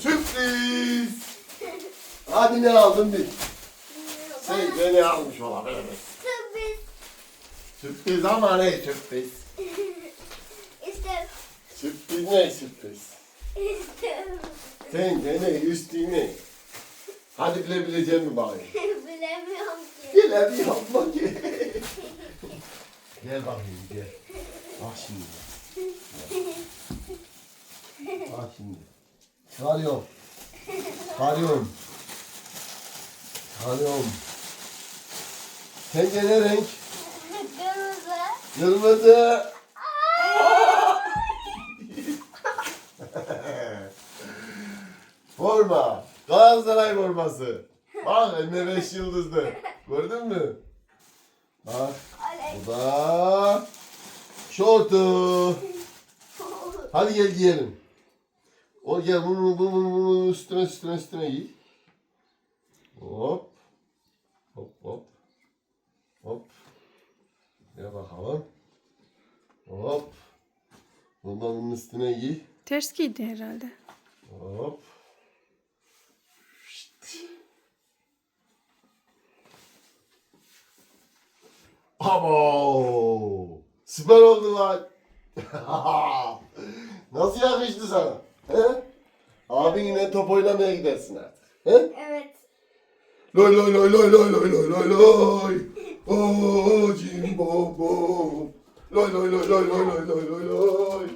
Sürpriz. Hadi ne aldın bil. Sen de ne almış olabilir? Sürpriz. Sürpriz ama ne sürpriz? İşte Sürpriz ne sürpriz? işte Sen de ne üstüne? Hadi bilebilecek mi bari? bilemiyorum ki. Yapma ki. gel bakayım gel. Bak şimdi. Bak şimdi. Çıkarıyorum. Çıkarıyorum. Çıkarıyorum. Sence ne renk? Kırmızı. Kırmızı. Forma. Galatasaray forması. Bak elime beş yıldızlı. Gördün mü? Bak. Bu da şortu. Hadi gel giyelim. O gel bunu bunu bunu, bunu üstüne üstüne üstüne giy. Hop. Hop hop. Hop. Gel bakalım. Hop. Bunu da bunun üstüne giy. Ters giydi herhalde. Hop. Abo! Süper oldu lan. Nasıl yakıştı sana? He? Abin yine top oynamaya gidersin artık. He? Evet. Loy loy loy loy loy loy loy loy loy. Oo, cim bom bom. Loy loy loy loy loy loy loy loy loy.